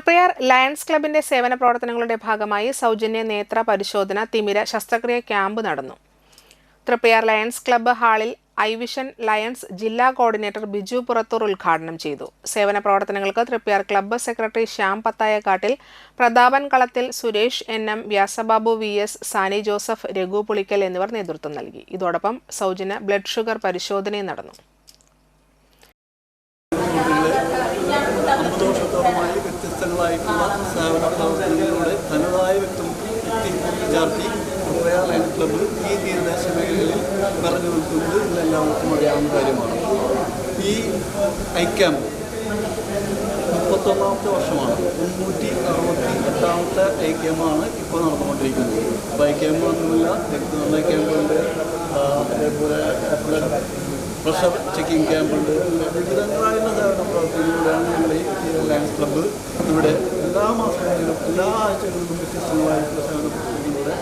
Triprayar lions ക്ലബിന്റെ സേവന പ്രവർത്തനങ്ങളുടെ ഭാഗമായി സൗജന്യ നേത്ര പരിശോധന തിമിര ശസ്ത്രക്രിയ ക്യാമ്പ് നടന്നു. തൃപ്പയാർ ലയൺസ് ക്ലബ്ബ് ഹാളിൽ ഐവിഷൻ ലയൺസ് ജില്ലാ കോർഡിനേറ്റർ ബിജു പുറത്തൂർ ഉദ്ഘാടനം ചെയ്തു. സേവന പ്രവർത്തനങ്ങൾക്ക് Triprayar club secretary Shyam Pathayakkattil Prathapan Kalathil Suresh N M Vyasababu V S Sani Joseph Raghu Pulikkal എന്നിവർ നേതൃത്വം നൽകി. ഇതോടൊപ്പം സൗജന്യ ബ്ലഡ് ഷുഗർ പരിശോധനയും നടന്നു. വ്യത്യസ്തങ്ങളായിട്ടുള്ള സേവന പ്രവർത്തനങ്ങളിലൂടെ തനതായ വ്യക്തി വ്യക്തി വിദ്യാർത്ഥി റോയൽ ലയൺ ക്ലബ്ബ് ഈ തീരദേശ മേഖലകളിൽ നിറഞ്ഞു നിൽക്കുന്നത് ഇന്നെല്ലാവർക്കും അറിയാവുന്ന കാര്യമാണ്. ഈ ഐക്യാമ്പ് മുപ്പത്തൊന്നാമത്തെ വർഷമാണ്. മുന്നൂറ്റി അറുപത്തി എട്ടാമത്തെ ഐക്യമാണ് ഇപ്പോൾ നടന്നുകൊണ്ടിരിക്കുന്നത്. അപ്പോൾ ഐക്യം മാത്രമല്ല രക്തനിർണയ ക്യാമ്പുണ്ട് ആ, അതേപോലെ പ്രഷർ ചെക്കിംഗ് ക്യാമ്പുണ്ട് വിവിധങ്ങളായുള്ള സേവന പ്രവർത്തനങ്ങളിലൂടെയാണ് ഞങ്ങൾ ഈ ലയൺസ് ഇവിടെ എല്ലാ മാസങ്ങളിലും എല്ലാ ആഴ്ചകളിലും വ്യത്യസ്തങ്ങളായിട്ടുള്ള സേവന പ്രവർത്തനങ്ങളിലൂടെ